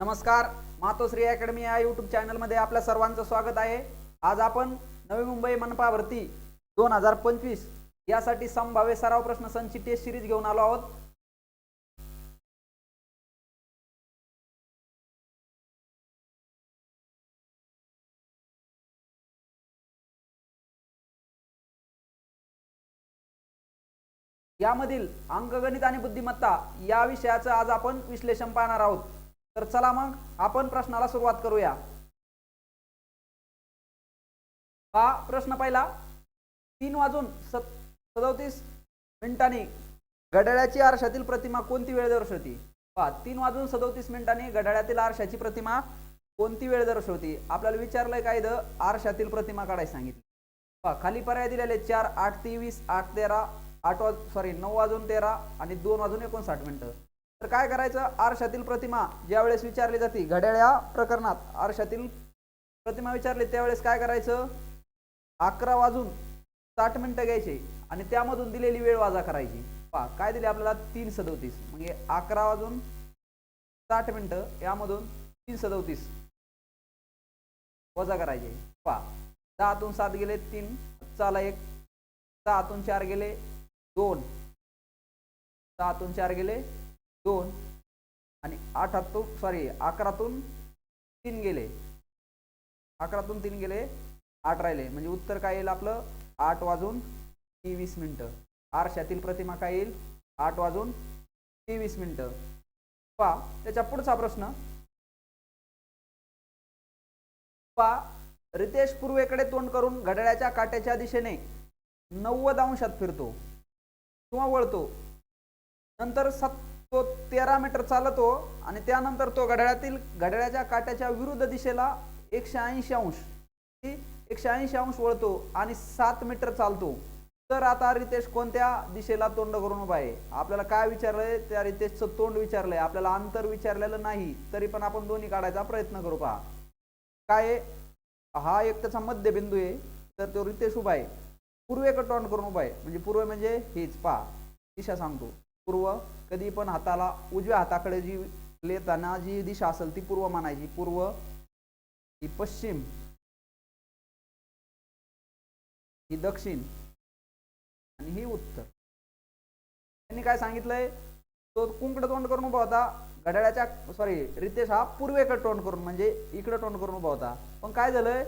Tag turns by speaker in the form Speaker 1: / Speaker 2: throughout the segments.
Speaker 1: नमस्कार मातोश्री अकॅडमी या युट्यूब चॅनलमध्ये आपल्या सर्वांचं स्वागत आहे. आज आपण नवी मुंबई मनपा भरती दोन हजार पंचवीस यासाठी संभाव्य सराव प्रश्न संची टेस्ट सिरीज घेऊन आलो आहोत. यामधील अंकगणित आणि बुद्धिमत्ता या विषयाचं आज आपण विश्लेषण पाहणार आहोत. तर चला मग आपण प्रश्नाला सुरुवात करूया. हा प्रश्न पहिला. तीन वाजून सत सदोतीस मिनिटांनी घड्याळाची आरशातील प्रतिमा कोणती वेळ दर्शवती? पहा तीन वाजून सदोतीस मिनिटांनी घड्याळातील आरशाची प्रतिमा कोणती वेळ दर्शवती? आपल्याला विचारलंय काय द आरशातील प्रतिमा काढायला सांगितली. पहा खाली पर्याय दिलेले चार आठ तेवीस आठ तेरा आठ वाज सॉरी नऊ वाजून तेरा आणि दोन वाजून एकोणसाठ मिनिटं. तर काय करायचं? आरशातील प्रतिमा ज्यावेळेस विचारली जाते घड्याळ या प्रकरणात आरशातील प्रतिमा विचारली त्यावेळेस काय करायचं? अकरा वाजून साठ मिनिटं घ्यायचे आणि त्यामधून दिलेली वेळ वाजा करायची. पहा काय दिले आपल्याला? तीन सदोतीस. म्हणजे अकरा वाजून साठ मिनिटं यामधून तीन सदोतीस वजा करायचे. पहा दहातून सात गेले तीन. चाला एक. सहातून चार गेले दोन. सहातून चार गेले दोन आणि आठातून सॉरी अकरातून तीन गेले. अकरातून तीन गेले आठ राहिले. म्हणजे उत्तर काय येईल आपलं? आठ वाजून तेवीस मिनटं. आरशातील प्रतिमा काय येईल? आठ वाजून तेवीस मिनिटं. पा त्याच्या पुढचा प्रश्न. पा रितेश पूर्वेकडे तोंड करून घड्याळाच्या काट्याच्या दिशेने नव्वद अंशात फिरतो. किंवा वळतो. नंतर सात तो तेरा मीटर चालतो आणि त्यानंतर तो घड्याळातील घड्याळाच्या काट्याच्या विरुद्ध दिशेला एकशे ऐंशी अंश एकशे ऐंशी अंश वळतो आणि सात मीटर चालतो. तर आता रितेश कोणत्या दिशेला तोंड करून उभा आहे? आपल्याला काय विचारलंय? त्या रितेशचं तोंड विचारलंय. आपल्याला अंतर विचारलेलं नाही. तरी पण आपण दोन्ही काढायचा प्रयत्न करू पहा. काय हा एक त्याचा मध्यबिंदू आहे. तर तो रितेश उभा आहे. पूर्वेकडे तोंड करून उभा आहे. म्हणजे पूर्व म्हणजे हेच. पहा. दिशा सांगतो. पूर्व कधी पण हाताला उजव्या हाताकडे जी लेताना जी दिशा असेल ती पूर्व मानायची. पूर्व ही पश्चिम ही दक्षिण आणि ही उत्तर. त्यांनी काय सांगितलंय? तो कुंकड तोंड करून उभा होता. घड्याळाच्या सॉरी रितेश हा पूर्वेकडे तोंड करून म्हणजे इकडे तोंड करून उभा होता. पण काय झालंय?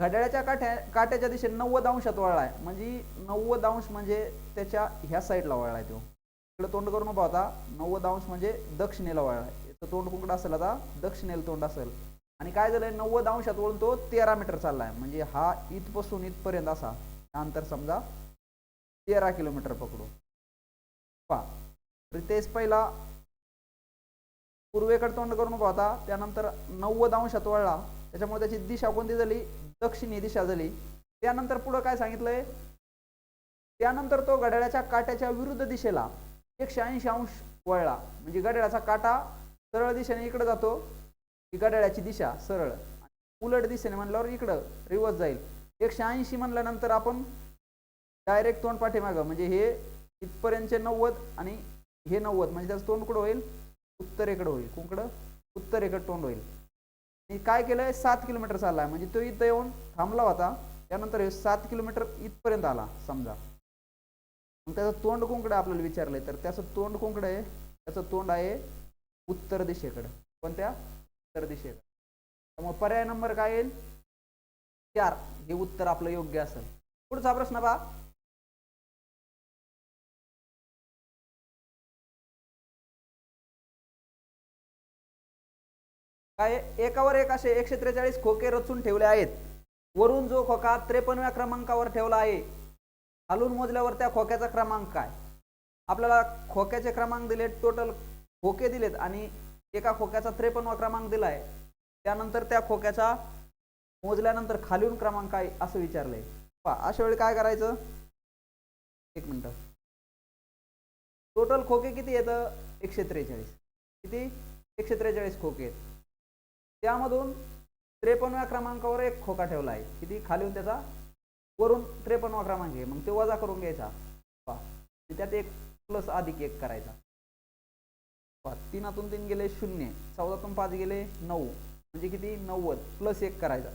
Speaker 1: घड्याळाच्या काठ्या काट्याच्या दिशेने नव्वद अंशात वळलाय. म्हणजे नव्वद अंश म्हणजे त्याच्या ह्या साईडला वळलाय तो. तोंड करून उभा होता. नव्वद अंश म्हणजे दक्षिणेला वळलाय याचं तोंड कुंकड असेल आता दक्षिणेला तोंड असेल. आणि काय झालंय? नव्वद अंशात वळून तो तेरा मीटर चाललाय. म्हणजे हा इथपासून इथपर्यंत असा. अंतर समजा तेरा किलोमीटर पकडू पहा. रितेश पहिला पूर्वेकडे तोंड करून उभा होता. त्यानंतर नव्वद अंशात वळला त्याच्यामुळे त्याची दिशा कोणती झाली? दक्षिणी दिशा झाली. त्यानंतर पुढं काय सांगितलंय? त्यानंतर तो घड्याळाच्या काट्याच्या विरुद्ध दिशेला एकशे ऐंशी अंश वळला. म्हणजे घड्याळाचा काटा सरळ दिशेने इकडे जातो. की घड्याळाची दिशा सरळ. उलट दिशेने म्हणल्यावर इकडं रिवर्स जाईल. एकशे ऐंशी म्हणल्यानंतर आपण डायरेक्ट तोंड पाठीमागं. म्हणजे हे इथपर्यंतचे नव्वद आणि हे नव्वद. म्हणजे त्याचं तोंड कुठं होईल? उत्तरेकडं होईल. कुंकडं उत्तरेकडं तोंड होईल. आणि काय केलंय? सात किलोमीटर चाललाय. म्हणजे तो इथं येऊन थांबला होता. त्यानंतर हे सात किलोमीटर इथपर्यंत आला समजा. मग त्याचं तोंड कोंकडं आपल्याला विचारलंय? तर त्याचं तोंड कुंकड आहे? त्याचं तोंड आहे उत्तर दिशेकडे. कोणत्या? उत्तर दिशेकडे. त्यामुळे पर्याय नंबर काय येईल? चार. हे उत्तर आपलं योग्य असेल. पुढचा प्रश्न बा काय एकावर एक असे एकशे त्रेचाळीस खोके रचून ठेवले आहेत. वरून जो खोका त्रेपन्नव्या क्रमांकावर ठेवला आहे. खालून मोजल्यावर त्या खोक्याचा क्रमांक काय? आपल्याला खोक्याचे क्रमांक दिलेत टोटल खोके दिलेत आणि एका खोक्याचा त्रेपन्नवा क्रमांक दिलाय. त्यानंतर त्या खोक्याचा मोजल्यानंतर खालील क्रमांक काय असं विचारलंय. पहा अशा वेळी काय करायचं? एक मिनटं. टोटल खोके किती येतं एकशे त्रेचाळीस किती? एकशे त्रेचाळीस खोके आहेत. त्यामधून त्रेपन्नव्या क्रमांकावर एक खोका ठेवला आहे किती? खालीहून त्याचा वरून त्रेपन्नवा क्रमांक आहे म्हणजे, मग ते वजा करून घ्यायचा. त्यात एक प्लस अधिक एक करायचा. पहा, तीनातून तीन गेले शून्य. चौदातून पाच गेले नऊ. म्हणजे किती? नव्वद. प्लस एक करायचा.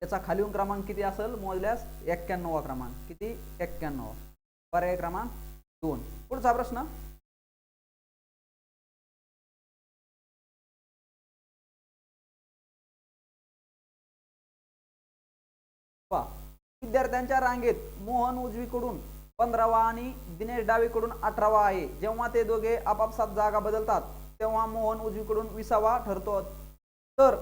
Speaker 1: त्याचा खालीहून क्रमांक किती असेल? मोजल्यास एक्क्याण्णवा क्रमांक. किती? एक्क्याण्णव. पर्याय क्रमांक दोन. पुढचा प्रश्न. विद्यार्थ्यांच्या रांगेत मोहन उजवीकडून पंधरावा आणि दिनेश डावीकडून अठरावा आहे. जेव्हा ते दोघे आपापसात जागा बदलतात तेव्हा मोहन उजवीकडून विसावा ठरतो. तर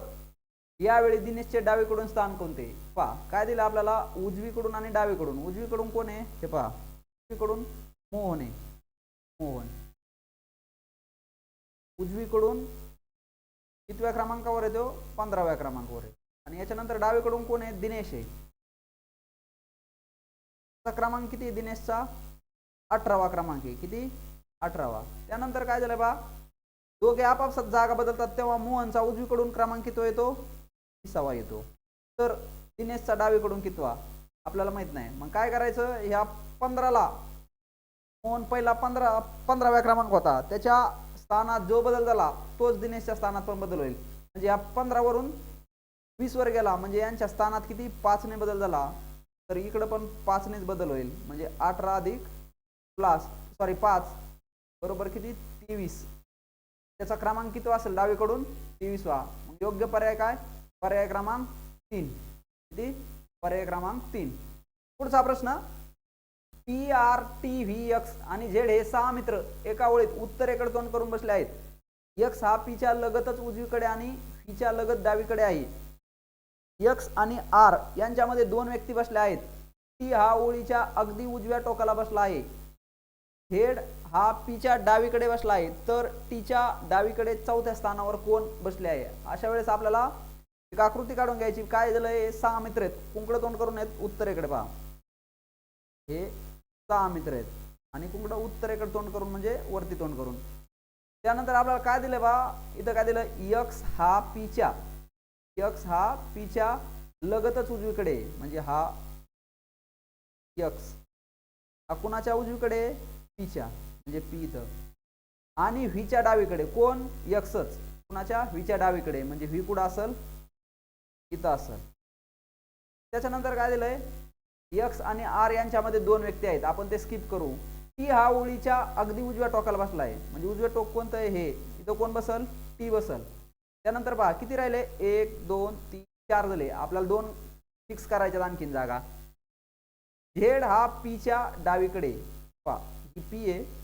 Speaker 1: यावेळी दिनेशचे डावीकडून स्थान कोणते? पहा काय दिलं आपल्याला? उजवीकडून आणि डावीकडून. उजवीकडून कोण आहे? हे पहा. उजवीकडून मोहन आहे. मोहन. उजवीकडून कितव्या क्रमांकावर येतो पंधराव्या क्रमांकावर आहे. आणि याच्यानंतर डावीकडून कोण आहे? दिनेश आहे. क्रमांक किती? दिनेशचा अठरावा क्रमांक आहे. किती? अठरावा. त्यानंतर काय झालं बा? दोघे आपापसात जागा बदलतात तेव्हा मोहनचा उजवीकडून क्रमांक किती येतो? विसावा येतो. तर दिनेशचा डावीकडून कितवा आपल्याला माहीत नाही. मग काय करायचं? ह्या पंधराला मोहन पहिला पंधरा पंधराव्या क्रमांक होता. त्याच्या स्थानात जो बदल झाला तोच दिनेशच्या स्थानात पण बदल होईल. म्हणजे या पंधरावरून वीसवर गेला. म्हणजे यांच्या स्थानात किती? पाचने बदल झाला. तर इकडं पण पाचनेच बदल होईल. म्हणजे अठरा अधिक प्लस सॉरी पाच बरोबर किती? तेवीस. त्याचा क्रमांक किती असेल डावीकडून? तेवीसवा मग योग्य पर्याय काय? पर्याय क्रमांक तीन. किती? पर्याय क्रमांक तीन. पुढचा प्रश्न. P R T V X आणि झेड हे सहा मित्र एका ओळीत उत्तरेकडे तोंड करून बसले आहेत. एक्स हा पीच्या लगतच उजवीकडे आणि पीच्या लगत डावीकडे आहे. यक्स आणि आर यांच्यामध्ये दोन व्यक्ती बसल्या आहेत. टी हा ओळीच्या अगदी उजव्या टोकाला बसला आहे. हेड हा पीच्या डावीकडे बसला आहे. तर टीच्या डावीकडे चौथ्या स्थानावर कोण बसले आहे? अशा वेळेस आपल्याला एक आकृती काढून घ्यायची. काय झालंय सहा मित्र आहेत. कुंकडं तोंड करून आहेत. उत्तरेकडे पहा. हे सहा मित्र आहेत. आणि कुंकड उत्तरेकडे तोंड करून म्हणजे वरती तोंड करून. त्यानंतर आपल्याला काय दिलं बा? इथं काय दिलं? यक्स हा पीच्या यक्स हा पीच्या लगतच उजवीकडे म्हणजे हा यक्स. हा कुणाच्या उजवीकडे पीच्या. म्हणजे पी इथं. आणि व्हीच्या डावीकडे. कोण? यक्सच. कुणाच्या? व्हीच्या डावीकडे. म्हणजे व्ही कुठं असल? इथं असल. त्याच्यानंतर काय दिलंय? यक्स आणि आर यांच्यामध्ये दोन व्यक्ती आहेत. आपण ते स्किप करू. टी हा ओळीच्या अगदी उजव्या टोकाला बसला आहे म्हणजे उजव्या टोक कोणतं आहे? हे. इथं कोण बसल? टी बसल. त्यानंतर पहा किती राहिले? एक दोन तीन चार झाले. आपल्याला दोन फिक्स करायच्या आणखीन जागा. झेड हा पीच्या डावीकडे. पहा ही पी आहे.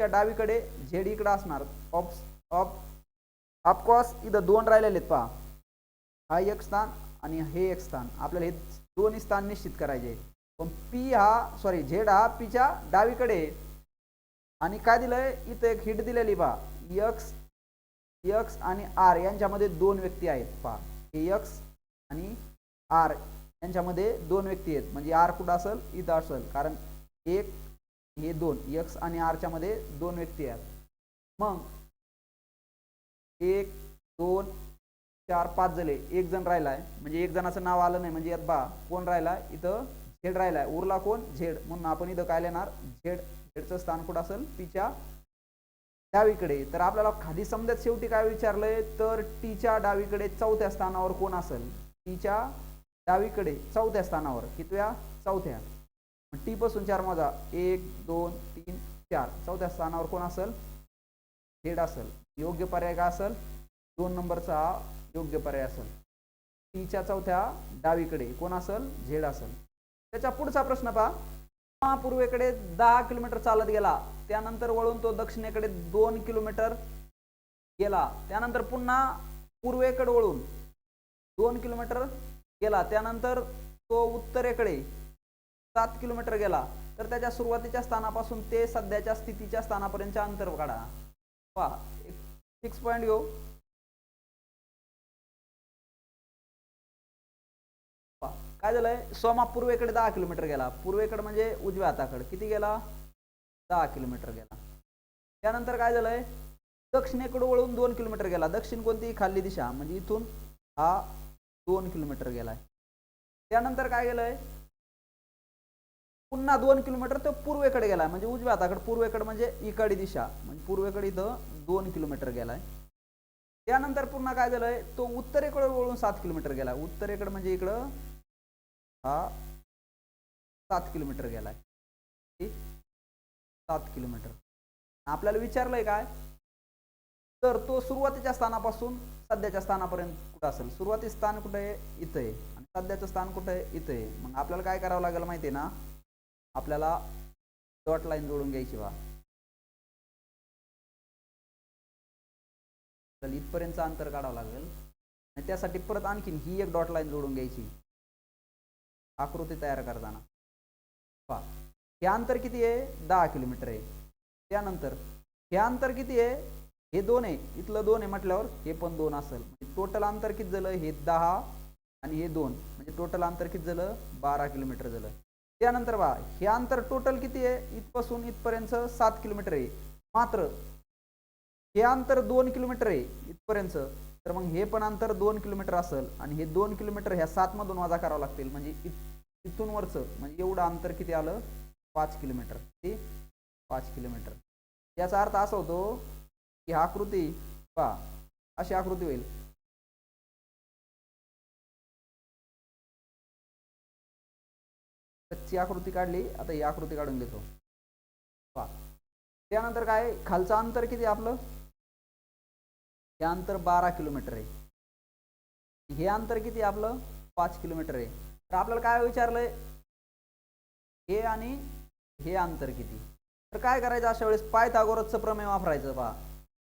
Speaker 1: डावीकडे झेड इकडे असणार. ऑप ऑफ ऑफकोर्स इथं दोन राहिलेले आहेत पहा. हा एक स्थान आणि हे एक स्थान. आपल्याला हे दोन स्थान निश्चित करायचे. पण पी हा सॉरी झेड हा पीच्या डावीकडे. आणि काय दिलंय? इथं एक हिट दिलेली पहा. यक्स यक्स आणि आर यांच्यामध्ये दोन व्यक्ती आहेत पहा. हे यक्स आणि आर यांच्यामध्ये दोन व्यक्ती आहेत. म्हणजे आर कुठं असेल? इथं असेल. कारण एक हे दोन यक्स आणि आरच्या मध्ये दोन व्यक्ती आहेत. मग एक दोन चार पाच झाले एक जण राहिलाय. म्हणजे एक जणाचं नाव आलं नाही. म्हणजे यात बा कोण राहिलाय इथं झेड राहिलाय. उरला कोण? झेड म्हणून आपण इथं काय लिहिणार? झेड झेडचं स्थान कुठं असेल? तिच्या डावीकडे. तर आपल्याला खाली समजत शेवटी काय विचारलंय? तर टीच्या डावीकडे चौथ्या स्थानावर कोण असेल? टीच्या डावीकडे चौथ्या स्थानावर. कितव्या? चौथ्या. टी पासून चार माझा एक दोन तीन चार. चौथ्या स्थानावर कोण असेल? झेड असेल. योग्य पर्याय काय असेल? दोन नंबरचा हा योग्य पर्याय असेल. टीच्या चौथ्या डावीकडे कोण असेल? झेड असेल. त्याच्या पुढचा प्रश्न पहा. पूर्वेकडे दहा किलोमीटर चालत गेला. त्यानंतर वळून तो दक्षिणेकडे दोन किलोमीटर गेला. त्यानंतर पुन्हा पूर्वेकडे वळून दोन किलोमीटर गेला. त्यानंतर तो उत्तरेकडे सात किलोमीटर गेला. तर त्याच्या सुरुवातीच्या स्थानापासून ते सध्याच्या स्थितीच्या स्थानापर्यंतच्या अंतर काढा पहा सिक्स पॉईंट घेऊ. काय झालंय? सोमा पूर्वेकडे दहा किलोमीटर गेला. पूर्वेकडे म्हणजे उजव्या हाताकडे. किती गेला? दहा किलोमीटर गेला. त्यानंतर काय झालंय? दक्षिणेकडे वळून दोन किलोमीटर गेला. दक्षिण कोणती खाल्ली दिशा म्हणजे इथून हा दोन किलोमीटर गेलाय. त्यानंतर काय गेलंय? पुन्हा दोन किलोमीटर तो पूर्वेकडे गेलाय. म्हणजे उजव्या हाताकडे पूर्वेकडे म्हणजे इकडे दिशा. म्हणजे पूर्वेकडे इथं दोन किलोमीटर गेलाय. त्यानंतर पुन्हा काय झालंय? तो उत्तरेकडे वळून सात किलोमीटर गेलाय. उत्तरेकडे म्हणजे इकडं हा सात किलोमीटर गेलाय. आहे सात किलोमीटर. आपल्याला विचारलंय काय? तर तो सुरुवातीच्या स्थानापासून सध्याच्या स्थानापर्यंत कुठं असेल? सुरुवाती स्थान कुठे? आहे इथं आहे. आणि सध्याचं स्थान कुठं? आहे इथं आहे. मग आपल्याला काय करावं लागेल माहिती आहे ना? आपल्याला डॉट लाईन जोडून घ्यायची बा. तर इथपर्यंतचं अंतर काढावं लागेल. आणि त्यासाठी परत आणखीन ही एक डॉट लाईन जोडून घ्यायची. आकृती तयार करताना. पहा हे अंतर किती आहे? दहा किलोमीटर आहे. त्यानंतर हे अंतर किती आहे? हे दोन आहे. इथलं दोन आहे म्हटल्यावर हे पण दोन असेल. म्हणजे टोटल अंतर किती झालं? हे दहा आणि हे दोन. म्हणजे टोटल अंतर किती झालं? बारा किलोमीटर झालं. त्यानंतर बा हे अंतर टोटल किती आहे? इथपासून इथपर्यंत सात किलोमीटर आहे. मात्र हे अंतर दोन किलोमीटर आहे इथपर्यंत. तर मग हे पण अंतर दोन किलोमीटर असेल आणि हे दोन किलोमीटर ह्या सात मधून वजा करावं लागतील. म्हणजे इथून वरचं म्हणजे एवढं अंतर किती आलं? पाच किलोमीटर. ते पाच किलोमीटर. याचा अर्थ असा होतो की हा आकृती पा अशी आकृती होईल. कच्ची आकृती काढली आता ही आकृती काढून घेतो. पा त्यानंतर काय? खालचं अंतर किती आपलं? हे अंतर बारा किलोमीटर आहे. हे अंतर किती आपलं? पाच किलोमीटर आहे. तर आपल्याला काय विचारलंय? हे आणि हे अंतर किती? तर काय करायचं अशा वेळेस? पायथागोरसचं प्रमेय वापरायचं पहा.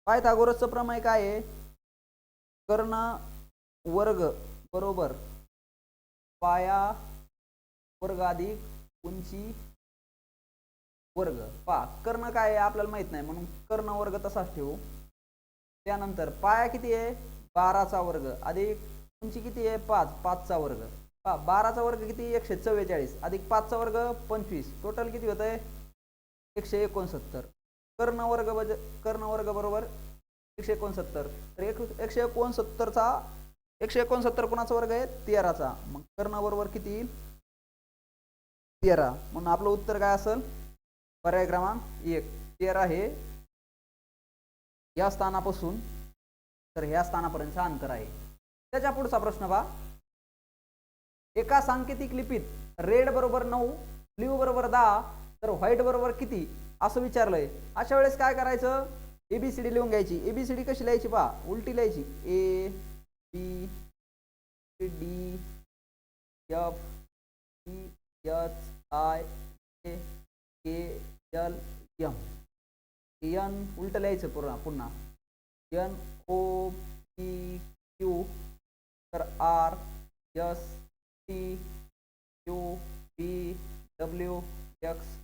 Speaker 1: पायथागोरसचं प्रमेय काय आहे? कर्ण वर्ग बरोबर पाया वर्ग अधिक उंची वर्ग. पहा कर्ण काय आहे? आपल्याला माहीत नाही म्हणून कर्ण वर्ग तसाच ठेवू. त्यानंतर पाया किती आहे? बाराचा वर्ग. अधिक उंची किती आहे? पाच. पाचचा वर्ग. पहा बाराचा वर्ग किती? एकशे चव्वेचाळीस. अधिक पाचचा वर्ग पंचवीस. टोटल किती होत आहे एकशे एकोणसत्तर. कर्ण वर्ग बज कर्णवर्ग बरोबर एकशे एकोणसत्तर. तर एक एकशे एकोणसत्तरचा एकशे एकोणसत्तर कोणाचा वर्ग आहे? तेराचा. मग कर्णाबरोबर किती? येईल तेरा. म्हणून आपलं उत्तर काय असेल? पर्याय क्रमांक एक. तेरा हे या स्थानापासून तर ह्या स्थानापर्यंतचा अंतर आहे. त्याच्या पुढचा प्रश्न पहा. एका सांकेतिक लिपीत रेड बरोबर नऊ ब्ल्यू बरोबर दहा तर व्हाईट बरोबर किती? असं विचारलंय. अशा वेळेस काय करायचं? एबीसीडी लिहून घ्यायची. एबीसीडी कशी लिहायची पहा? उलटी लिहायची. A B D F E H I A K L M N उलट लिहायचं पुन्हा पुन्हा. एन ओ पी क्यू तर R S T Q P W X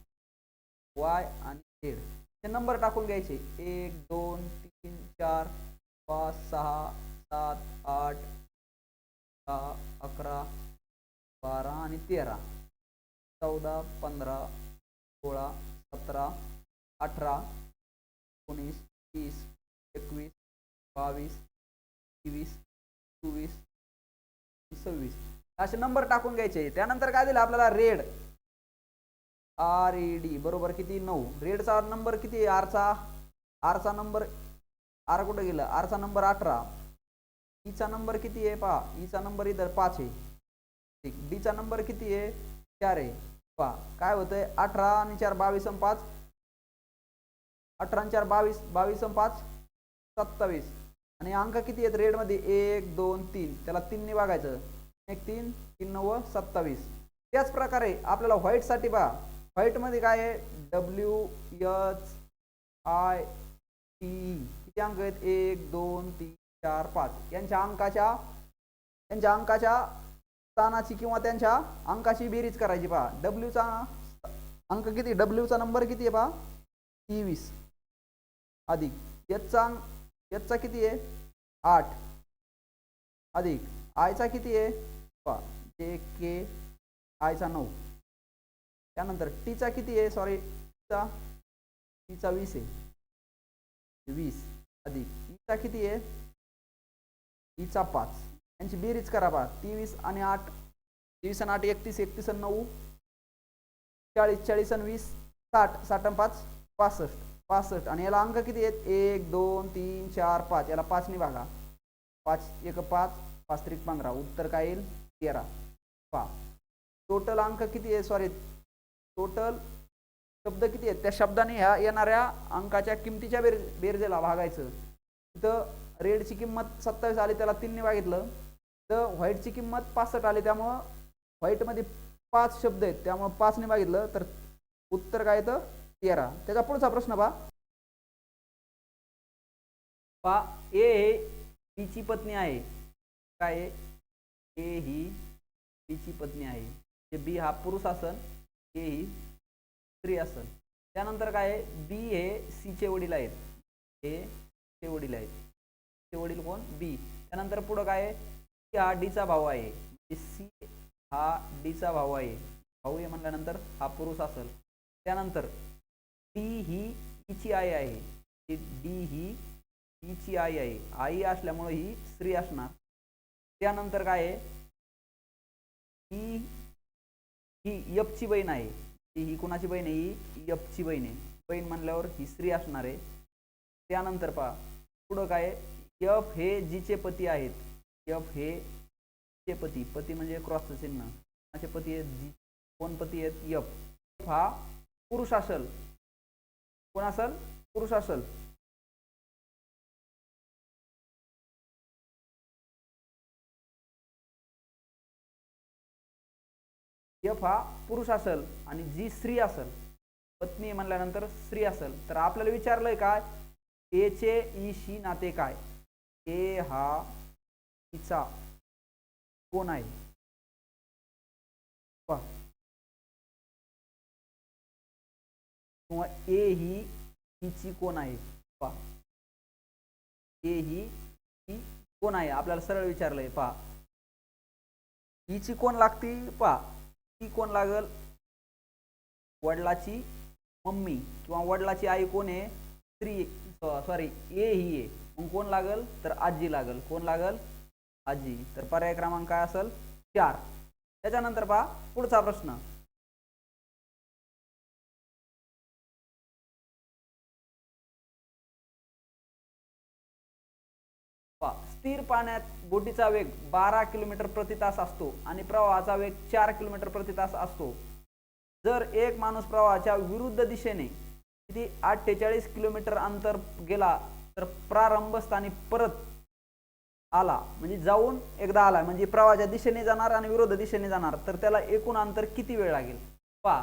Speaker 1: Y आणि झेड हे नंबर टाकून घ्यायचे. एक दोन तीन चार पाच सहा सात आठ दहा अकरा बारा आणि तेरा. चौदा पंधरा सोळा सतरा अठरा एकोणीस तीस एकवीस बावीस तेवीस चोवीस सव्वीस. असे नंबर टाकून घ्यायचे. त्यानंतर काय दिलं आपल्याला? रेड आर ए डी बरोबर किती? नऊ. रेडचा नंबर किती? आहे आरचा आरचा नंबर आर कुठं गेलं? आरचा नंबर अठरा. E ईचा नंबर किती आहे? पहा. ईचा नंबर इतर पाच आहे. ठीक. डीचा नंबर किती आहे? चार आहे. पहा. काय होतंय? अठरा आणि चार बावीस आणि पाच. अठरा चार बावीस बावीस पाच सत्तावीस. आणि अंक किती आहेत? रेडमध्ये एक दोन तीन. त्याला तीनने बघायचं एक तीन तीन नव्वद सत्तावीस. त्याच प्रकारे आपल्याला व्हाईटसाठी पहा. व्हाईटमध्ये काय आहे? डब्ल्यू एच आय टी किती अंक आहेत? एक दोन तीन चार पाच. यांच्या अंकाच्या त्यांच्या अंकाच्या स्थानाची किंवा त्यांच्या अंकाची बेरीज करायची पहा. डब्ल्यूचा अंक किती? डब्ल्यूचा नंबर किती आहे पहा? तेवीस. अधिक. यचा यचा किती आहे? आठ. अधिक. आयचा किती आहे? पहा जे के आयचा नऊ. त्यानंतर टीचा किती आहे? सॉरी टीचा. टीचा वीस आहे. वीस. अधिक. ईचा किती आहे? ईचा पाच. यांची बेरीज करा पहा. तेवीस आणि आठ. तेवीस आणि आठ एकतीस एकतीस आणि नऊ. चाळीस चाळीस आणि वीस. साठ. साठ आणि पाच. पासष्ट. पासष्ट. आणि याला अंक किती आहेत? एक दोन तीन चार पाच. याला पाचने भागा. पाच एक पाच. पाच त्रिक पंधरा. उत्तर काय येईल? तेरा. पा टोटल अंक किती आहे? सॉरी टोटल शब्द किती आहेत? त्या शब्दाने ह्या येणाऱ्या अंकाच्या किमतीच्या बेर बेरजेला भागायचं. तिथं रेडची किंमत सत्तावीस आली त्याला तीनने भागितलं. तर व्हाईटची किंमत पासष्ट आली त्यामुळं व्हाईटमध्ये पाच शब्द आहेत. त्यामुळं पाचने भागितलं तर उत्तर काय येतं? तेरा. त्याचा पुढचा प्रश्न पा पा ए हे पत्नी आहे. काय ए ही तिची पत्नी आहे. जे बी हा पुरुष असन ए ही स्त्री असन. त्यानंतर काय आहे बी हे सीचे वडील आहेत. हे चे वडील आहेत. चे वडील कोण? बी. त्यानंतर पुढं काय आहे सी हा डीचा भाऊ आहे. म्हणजे सी हा डीचा भाऊ आहे. भाऊ आहे म्हणल्यानंतर हा पुरुष असेल. त्यानंतर डी ही हिची आई आहे. डी ही हिची आई आहे. आई असल्यामुळे ही स्त्री असणार. त्यानंतर काय आहे? ही ही यपची बहीण आहे. ही ही कुणाची बहीण आहे? ही यपची बहीण आहे. बहीण म्हणल्यावर ही स्त्री असणार आहे. त्यानंतर पहा. पुढं काय यफ हे जीचे पती आहेत. यफ हे चे पती. पती म्हणजे क्रॉसचं चिन्ह. असे पती आहेत जी कोण पती आहेत? यफ हा पुरुष असल. कोण असल? पुरुष असल. यफ हा पुरुष असल आणि जी स्त्री असल. पत्नी म्हणल्यानंतर स्त्री असल. तर आपल्याला विचारलंय काय? एचे ईशी e, नाते काय? ए हा तिचा कोण आहे? किंवा ए ही हिची कोण आहे? पहा. ए ही ती कोण आहे? आपल्याला सरळ विचारलंय पहा. हिची कोण लागती? पहा. ती कोण लागल? वडिलाची मम्मी किंवा वडिलाची आई कोण आहे? स्त्री. सॉरी ए ही आहे. मग कोण लागल? तर आजी लागल. कोण लागल? आजी. तर पर्याय क्रमांक काय असेल? चार. त्याच्यानंतर पहा पुढचा प्रश्न. स्थिर पाण्यात बोटीचा वेग बारा किलोमीटर प्रति तास असतो आणि प्रवाहाचा वेग चार किलोमीटर प्रति तास असतो. जर एक माणूस प्रवाहाच्या विरुद्ध दिशेने किती अठ्ठेचाळीस किलोमीटर अंतर गेला तर प्रारंभस्थानी परत आला म्हणजे जाऊन एकदा आला म्हणजे प्रवाहाच्या दिशेने जाणार आणि विरुद्ध दिशेने जाणार तर त्याला एकूण अंतर किती वेळ लागेल? पहा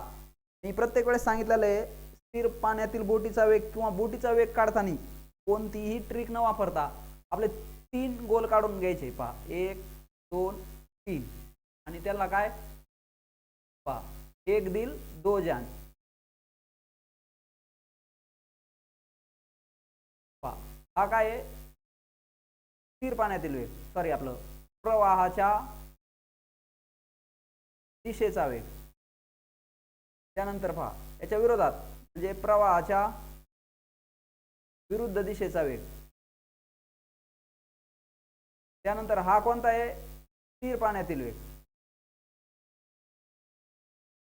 Speaker 1: मी प्रत्येक वेळेस सांगितलेलं आहे स्थिर पाण्यातील बोटीचा वेग किंवा बोटीचा वेग काढताना कोणतीही ट्रिक न वापरता आपले तीन गोल काढून घ्यायचे. पहा. एक दोन तीन. आणि त्याला काय? पहा. एक दिल दो जान. पहा. हा काय आहे? स्थिर पाण्यातील वेग. सॉरी आपलं. प्रवाहाच्या दिशेचा वेग. त्यानंतर पहा. याच्या विरोधात म्हणजे प्रवाहाच्या विरुद्ध दिशेचा वेग. त्यानंतर हा कोणता आहे? स्थिर पाण्यातील वेग.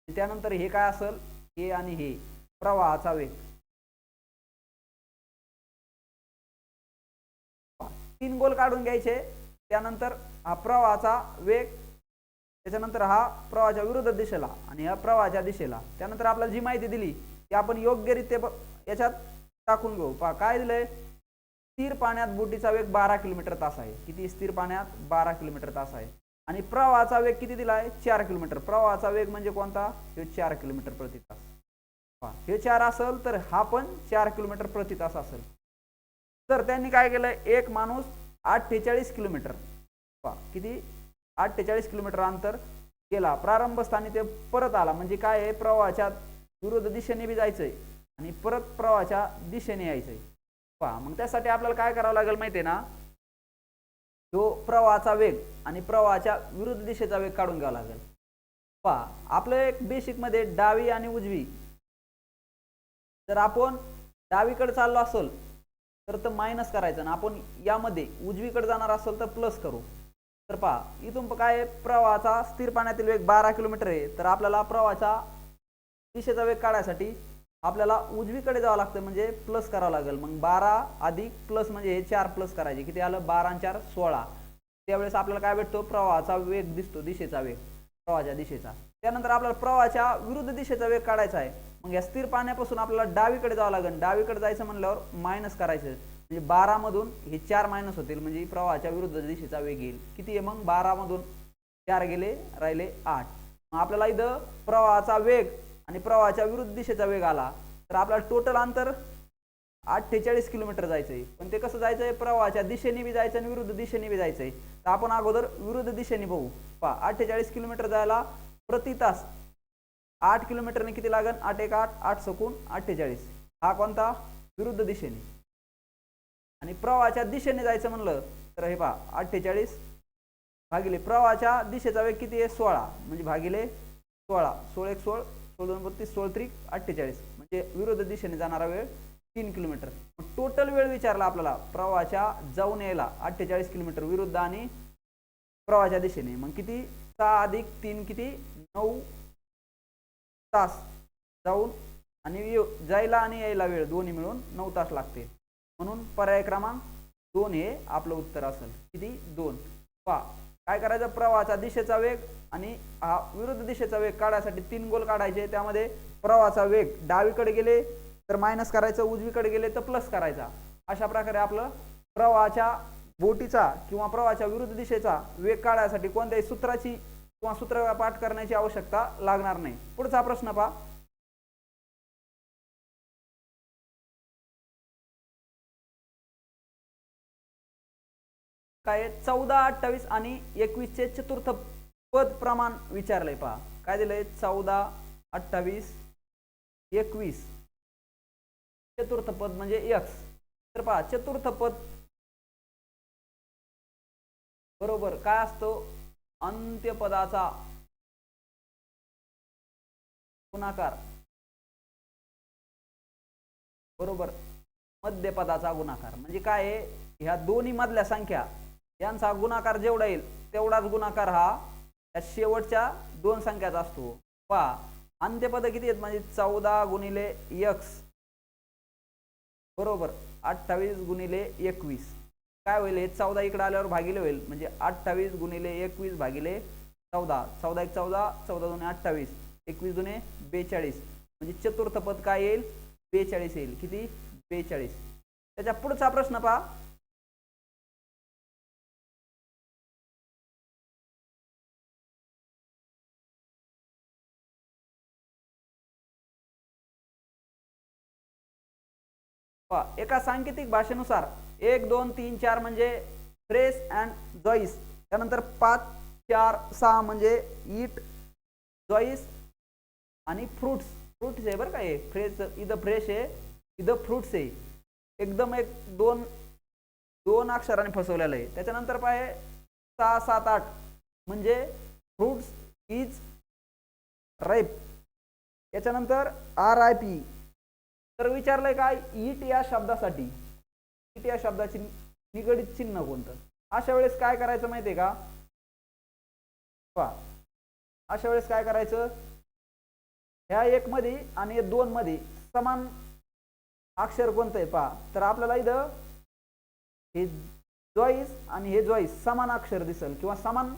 Speaker 1: त्यानंतर हे काय असेल? हे आणि हे प्रवाहाचा वेग. तीन गोल काढून घ्यायचे. त्यानंतर हा प्रवाहाचा वेग त्याच्यानंतर हा प्रवाहाच्या विरुद्ध दिशेला आणि हा प्रवाहाच्या दिशेला. त्यानंतर आपल्याला जी माहिती दिली ती आपण योग्यरित्या याच्यात टाकून घेऊ. पा काय दिलंय? स्थिर पाण्यात बोटीचा वेग बारा किलोमीटर तास आहे. किती स्थिर पाण्यात? बारा किलोमीटर तास आहे. आणि प्रवाहाचा वेग किती दिलाय चार किलोमीटर. प्रवाहाचा वेग म्हणजे कोणता? हे चार किलोमीटर प्रति तास. हे चार असेल तर हा पण चार किलोमीटर प्रति तास असेल. तर त्यांनी काय केलं एक माणूस अठ्ठेचाळीस किलोमीटर पहा, किती? अठ्ठेचाळीस किलोमीटर अंतर गेला प्रारंभ स्थानी ते परत आला. म्हणजे काय आहे? प्रवाहाच्या विरुद्ध दिशेने बी जायचंय. आणि परत प्रवाहाच्या दिशेने यायचंय. पहा मग त्यासाठी आपल्याला काय करावं लागेल माहिती आहे ना? जो प्रवाहाचा वेग आणि प्रवाहाच्या विरुद्ध दिशेचा वेग काढून घ्यावा लागेल. पहा आपलं एक बेसिकमध्ये डावी आणि उजवी. जर आपण डावीकडे चाललो असेल तर तर मायनस करायचं ना आपण यामध्ये उजवीकडे जाणार असेल तर प्लस करू. तर पहा इथून काय आहे? प्रवाहाचा स्थिर पाण्यातील वेग बारा किलोमीटर आहे. तर आपल्याला प्रवाहाचा दिशेचा वेग काढायसाठी आपल्याला उजवीकडे जावं लागतं म्हणजे प्लस करावं लागेल. मग बारा अधिक प्लस म्हणजे हे चार प्लस करायचे. किती आलं? बारा चार सोळा. त्यावेळेस आपल्याला काय भेटतो? प्रवाहाचा वेग दिसतो दिशेचा वेग. प्रवाहाच्या दिशेचा. त्यानंतर आपल्याला प्रवाहाच्या विरुद्ध दिशेचा वेग काढायचा आहे. मग या स्थिर पाण्यापासून आपल्याला डावीकडे जावं लागेल. डावीकडे जायचं म्हणल्यावर मायनस करायचं. म्हणजे बारामधून हे चार मायनस होतील. म्हणजे प्रवाहाच्या विरुद्ध दिशेचा वेग येईल. किती आहे मग? बारामधून चार गेले राहिले आठ. मग आपल्याला इथं प्रवाहाचा वेग आणि प्रवाहाच्या विरुद्ध दिशेचा वेग आला तर आपल्याला टोटल अंतर अठ्ठेचाळीस किलोमीटर जायचंय. पण ते कसं जायचंय? प्रवाहाच्या दिशेने बी जायचं आणि विरुद्ध दिशेने बी जायचंय. तर आपण अगोदर विरुद्ध दिशेने बघू. पहा अठ्ठेचाळीस किलोमीटर जायला प्रति तास आठ किलोमीटरने किती लागेल? आठ एक आठ आठ सकून अठ्ठेचाळीस. हा कोणता? विरुद्ध दिशेने. आणि प्रवाहाच्या दिशेने जायचं म्हणलं तर हे पहा अठ्ठेचाळीस भागिले प्रवाहाच्या दिशेचा वेग किती आहे? सोळा. म्हणजे भागिले सोळा. सोळ एक सोळ सोळा दोन बत्तीस सोळा त्रिक अठ्ठेचाळीस. म्हणजे विरुद्ध दिशेने जाणारा वेळ तीन किलोमीटर. टोटल वेळ विचारला आपल्याला प्रवाहाच्या जाऊन यायला अठ्ठेचाळीस किलोमीटर विरुद्ध आणि प्रवाहाच्या दिशेने. मग किती? सहा अधिक तीन किती? नऊ तास जाऊन आणि जायला आणि यायला वेळ दोन्ही मिळून नऊ तास लागते. म्हणून पर्याय क्रमांक दोन हे आपलं उत्तर असेल. किती? दोन. पा काय करायचं? प्रवाहाचा दिशेचा वेग आणि हा विरुद्ध दिशेचा वेग काढायसाठी तीन गोल काढायचे. त्यामध्ये प्रवाहाचा वेग डावीकडे गेले तर मायनस करायचं उजवीकडे गेले तर प्लस करायचा. अशा प्रकारे आपलं प्रवाहाच्या बोटीचा किंवा प्रवाहाच्या विरुद्ध दिशेचा वेग काढायसाठी कोणत्याही सूत्राची किंवा सूत्र पाठ करण्याची आवश्यकता लागणार नाही. पुढचा प्रश्न पहा. काय चौदा अठ्ठावीस आणि एकवीसचे चतुर्थ पद प्रमाण विचारलंय पहा. काय दिलंय? चौदा अठ्ठावीस एकवीस. चतुर्थ पद म्हणजे एक्स तर पहा चतुर्थ पद बरोबर काय असतो? अंत्यपदाचा गुणाकार. बरोबर. मध्यपदाचा गुणाकार. म्हणजे काय आहे? ह्या दोन्ही मधल्या संख्या. यांचा गुणाकार जेवढा येईल तेवढाच गुणाकार हा या शेवटच्या दोन संख्याचा असतो. पहा अंत्यपद किती आहेत? म्हणजे चौदा गुणिले एक्स बरोबर अठ्ठावीस गुणिले एकवीस. काय होईल? हे चौदा इकडे आल्यावर भागिले होईल. म्हणजे अठ्ठावीस गुणिले एकवीस भागिले चौदा. चौदा एक चौदा चौदा दोन अठ्ठावीस. एकवीस दोन बेचाळीस. म्हणजे चतुर्थ पद काय येईल? बेचाळीस येईल. किती? बेचाळीस. त्याच्या पुढचा प्रश्न पहा. एका सांकेतिक भाषेनुसार एक दोन तीन चार म्हणजे फ्रेस अँड जॉईस. त्यानंतर पाच चार सहा म्हणजे ईट जॉईस आणि फ्रुट्स. फ्रुट्स आहे बरं का हे. फ्रेश इथं फ्रेश आहे इथं फ्रुट्स आहे. एकदम एक दोन दोन अक्षराने फसवलेलं आहे. त्याच्यानंतर पाय सहा सात आठ म्हणजे फ्रुट्स इज राईप याच्यानंतर आर आय पी. तर विचारलंय काय ईट या शब्दासाठी ईट या शब्दाची निगडित चिन्ह कोणतं? अशा वेळेस काय करायचं माहितीये का? पहा. अशा वेळेस काय करायचं? ह्या एक मध्ये आणि दोन मध्ये समान अक्षर कोणतं आहे पहा. तर आपल्याला इथं हे जॉईस आणि हे जॉईस समान अक्षर दिसेल किंवा समान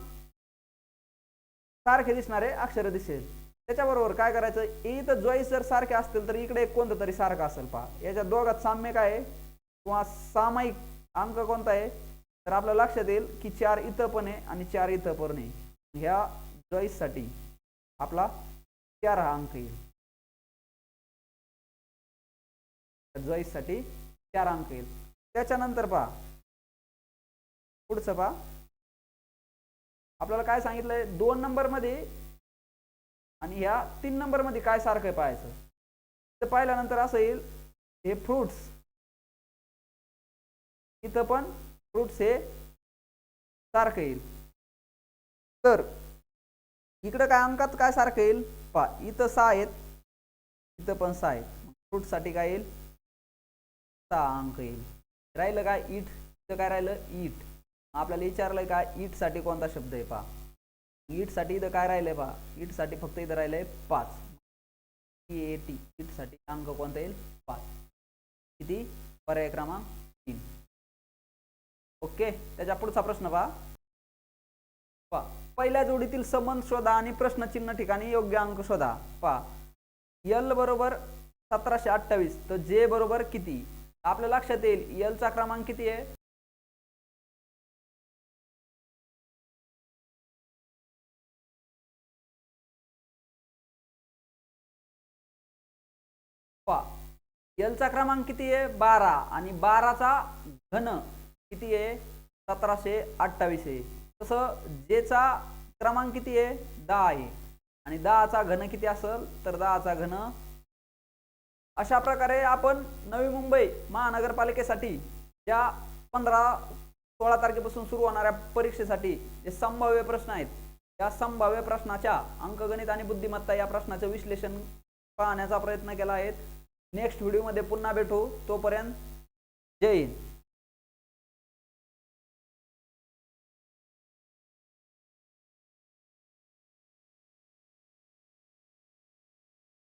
Speaker 1: सारखे दिसणारे अक्षर दिसेल. त्याच्याबरोबर काय करायचं? इथं जॉईस जर सारखे असतील तर इकडे कोणतं तरी सारखं असेल पहा. याच्या दोघात साम्य काय आहे? किंवा सामायिक अंक कोणता आहे? तर आपल्या लक्षात येईल की चार इथं पण आहे आणि चार इथं पण आहे. ह्या जॉईससाठी आपला चार हा अंक येईल. जॉईससाठी चार अंक येईल. त्याच्यानंतर पहा. पुढचं पहा. आपल्याला काय सांगितलंय? दोन नंबरमध्ये आणि ह्या तीन नंबरमध्ये काय सारखं आहे पाहायचं? तर पाहिल्यानंतर असं येईल हे फ्रुट्स इथं पण फ्रुट्स हे सारखं येईल. तर इकडं काय अंकात काय सारखं येईल? पहा इथं सहा आहेत. इथं पण सहा आहेत. फ्रुट्ससाठी काय येईल? सहा अंक येईल. राहिलं काय? इट इथं काय राहिलं? इट आपल्याला विचारलंय काय इटसाठी कोणता शब्द आहे? पहा. ईटसाठी इथं काय राहिलंय पहा? इटसाठी फक्त इथं राहिलंय पाच. ए टी ईटसाठी अंक कोणता येईल? पाच. किती? पर्याय क्रमांक तीन. ओके? त्याच्या पुढचा प्रश्न पहा. पहा. पहिल्या जोडीतील संबंध शोधा आणि प्रश्नचिन्ह ठिकाणी योग्य अंक शोधा. पहा. यल बरोबर सतराशे अठ्ठावीस. तर जे बरोबर किती? आपल्या लक्षात येईल यलचा क्रमांक किती आहे? पहा क्रमांक किती आहे? बारा. आणि बाराचा घन किती आहे? सतराशे अठ्ठावीस आहे. तसं जेचा क्रमांक किती आहे? दहा आहे. आणि दहाचा घन किती असेल? तर दहाचा घन अशा प्रकारे आपण नवी मुंबई महानगरपालिकेसाठी या पंधरा सोळा तारखेपासून सुरू होणाऱ्या परीक्षेसाठी जे संभाव्य प्रश्न आहेत या संभाव्य प्रश्नाच्या अंकगणित आणि बुद्धिमत्ता या प्रश्नाचं विश्लेषण पाहण्याचा प्रयत्न केला आहे. नेक्स्ट व्हिडिओमध्ये पुन्हा भेटू. तोपर्यंत जय हिंद.